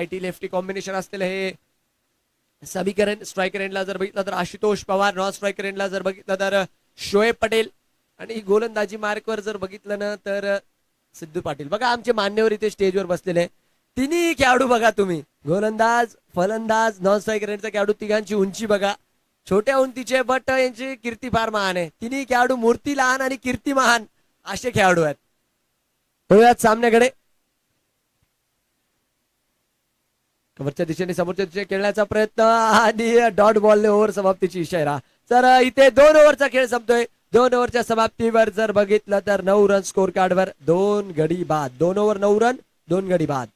IT lefty combination असलेलं हे. समीकरण स्ट्रायकर एंडला जर बघितलं तर आशुतोष पवार नॉन स्ट्रायकर एंडला जर बघितलं तर शोएब पटेल. आणि गोलंदाजी मार्कवर जर बघितलं ना तर सिद्धू पाटील. बघा आमचे मान्यवर इथे स्टेजवर बसलेले तिन्ही खेळाडू बघा तुम्ही. गोलंदाज फलंदाज नॉन स्ट्रायकर एंडचा खेळाडू तिघांची उंची बघा. छोट्या उंचीचे बट यांची कीर्ती फार महान आहे. तिन्ही खेळाडू मूर्ती लहान आणि कीर्ती महान असे खेळाडू आहेत. सामन्याकडे. वरच्या दिशेने समोरच्या दिशेने खेळण्याचा प्रयत्न. आणि डॉट बॉलने ओव्हर समाप्तीची इशारा. तर इथे दोन ओव्हरचा खेळ संपतोय. दोन ओव्हरच्या समाप्तीवर जर बघितलं तर नऊ रन स्कोर कार्डवर दोन गडी बाद. दोन ओव्हर नऊ रन दोन गडी बाद.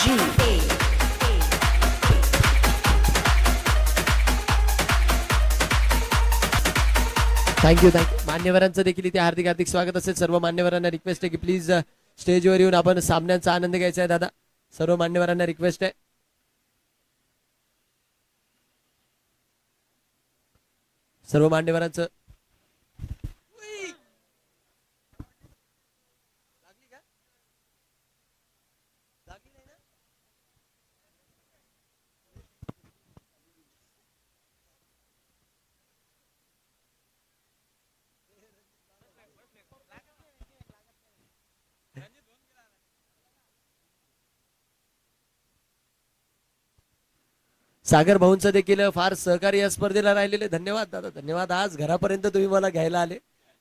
थँक्यू थँक्यू मान्यवरांचं देखील इथे हार्दिक हार्दिक स्वागत असेल. सर्व मान्यवरांना रिक्वेस्ट आहे की प्लीज स्टेजवर येऊन आपण सामन्यांचा आनंद घ्यायचा आहे दादा. सर्व मान्यवरांना रिक्वेस्ट आहे. सर्व मान्यवरांचं सागर भाऊंचं देखील फार सहकार्य या स्पर्धेला राहिलेले धन्यवाद दादा. धन्यवाद. आज घरापर्यंत तुम्ही मला घ्यायला आले.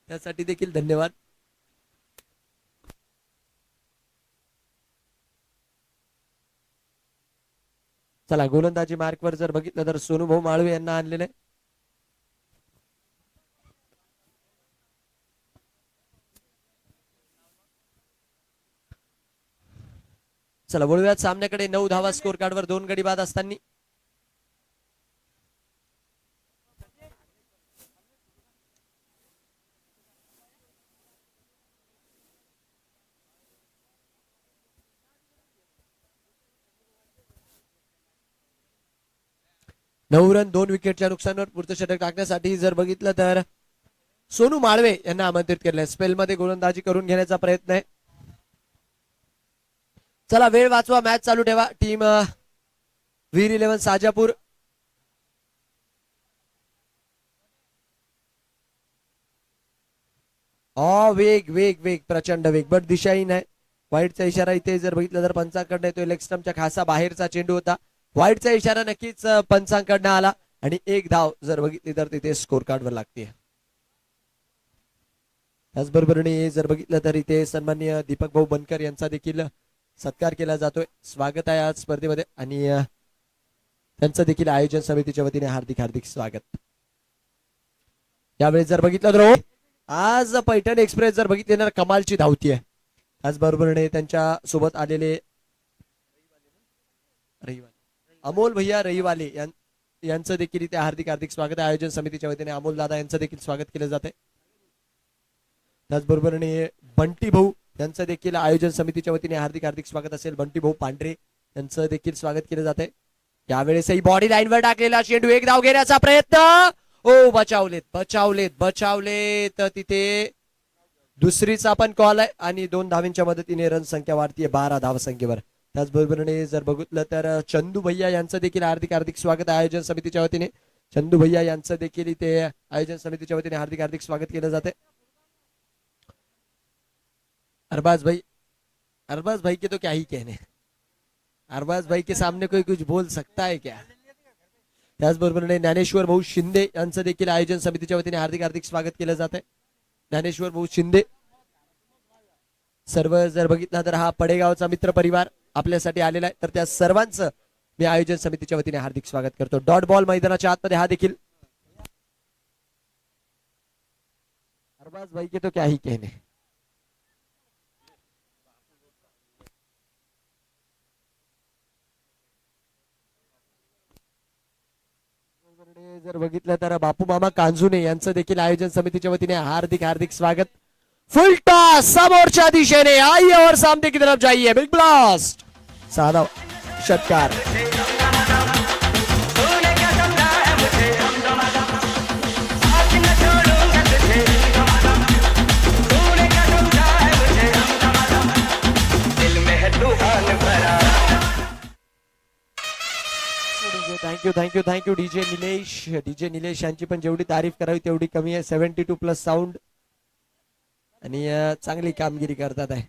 त्यासाठी देखील धन्यवाद. चला गोलंदाजी मार्कवर जर बघितलं तर सोनू भाऊ माळवे यांना आणलेले चला वळूयात सामन्याकडे. नऊ धावा स्कोर कार्डवर दोन गडी बाद असताना. नऊ रन दोन विकेटच्या नुकसानावर पुढचं षटक टाकण्यासाठी जर बघितलं तर सोनू माळवे यांना आमंत्रित केलंय. स्पेलमध्ये गोलंदाजी करून घेण्याचा प्रयत्न आहे. चला वेळ वाचवा मॅच चालू ठेवा. टीम वीर इलेव्हन साजापूर. अ वेग वेग वेग प्रचंड वेग. बट दिशाही नाही वाईटचा इशारा इथे जर बघितलं तर पंचाकडे येतोय. लेक्स्टमच्या खासा बाहेरचा चेंडू होता. वाईटचा इशारा नक्कीच पंचांकडनं आला. आणि एक धाव जर बघितली तर तिथे स्कोर कार्डवर लागते त्याचबरोबर जर बघितलं तर इथे सन्मान्य दीपक भाऊ बनकर यांचा देखील सत्कार केला जातोय. स्वागत आहे आज स्पर्धेमध्ये. आणि त्यांचं देखील आयोजन समितीच्या वतीने हार्दिक हार्दिक स्वागत. यावेळी जर बघितलं तर हो, आज पैठण एक्सप्रेस जर बघितली तर कमालची धावती आहे त्याचबरोबर त्यांच्यासोबत आलेले रहिवाले अमोल भैया रहिवाले यांचं देखील इथे हार्दिक हार्दिक स्वागत आहे. आयोजन समितीच्या वतीने अमोल दादा यांचं देखील स्वागत केलं जाते त्याचबरोबर बंटी भाऊ यांचं देखील आयोजन समितीच्या वतीने हार्दिक हार्दिक स्वागत असेल. बंटी भाऊ पांढरे यांचं देखील स्वागत केलं जाते यावेळेसही बॉडी लाईनवर टाकलेला चेंडू एक धाव घेण्याचा प्रयत्न. ओ बचावलेत बचावलेत बचावलेत. तिथे दुसरीचा पण कॉल आहे आणि दोन धावींच्या मदतीने रन संख्या वाढतीये बारा धाव संख्येवर. त्याचबरोबरीने जर बघितलं तर चंदू भैया यांचं देखील हार्दिक हार्दिक स्वागत आयोजन समितीच्या वतीने. चंदू भैया यांचं देखील इथे आयोजन समितीच्या वतीने हार्दिक हार्दिक स्वागत केलं जाते अरबाज भाई अरबाज भाई के तो क्या ही कहने? अरबाज भाई के सामने कोई कुछ बोल सकता है क्या? त्याचबरोबर ज्ञानेश्वर भाऊ शिंदे यांचं देखील आयोजन समितीच्या वतीने हार्दिक हार्दिक स्वागत केलं जात आहे ज्ञानेश्वर भाऊ शिंदे सर्व जर बघितला तर हा पडेगावचा मित्र परिवार आपल्यासाठी आलेला आहे. तर त्या सर्वांचं मी आयोजन समितीच्या वतीने हार्दिक स्वागत करतो. डॉट बॉल मैदानाच्या आतमध्ये हा देखील. अरबाज भाई के तो क्या ही कहने? जर बघितलं तर बापू मामा कांजुने यांचं देखील आयोजन समितीच्या वतीने हार्दिक हार्दिक स्वागत. फुल टॉस समोरच्या दिशेने. आइए और सामने की तरफ़ जाइए. Big blast. साधा षटकार. तूने यू है thank you thank you DJ Nilesh DJ Nilesh यांची जेवढी तारीफ़ करावी, तेवढी कमी आहे. सेव्हन्टी टू प्लस साऊंड आणि चांगली कामगिरी करतात आहे.